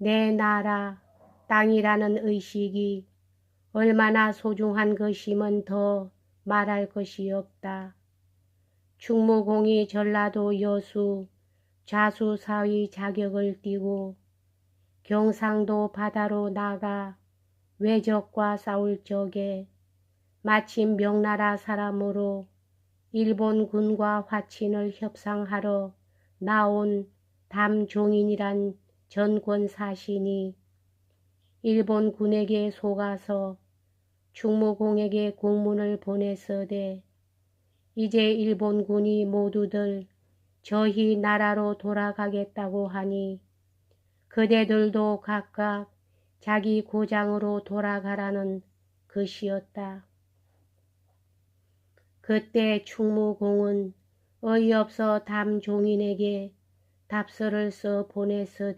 내 나라 땅이라는 의식이 얼마나 소중한 것임은 더 말할 것이 없다. 충무공이 전라도 여수 좌수사의 자격을 띠고 경상도 바다로 나가 외적과 싸울 적에 마침 명나라 사람으로 일본군과 화친을 협상하러 나온 담종인이란 전권사신이 일본 군에게 속아서 충무공에게 공문을 보냈으되 이제 일본군이 모두들 저희 나라로 돌아가겠다고 하니 그대들도 각각 자기 고장으로 돌아가라는 것이었다. 그때 충무공은 어이없어 담종인에게 답서를 써 보냈으되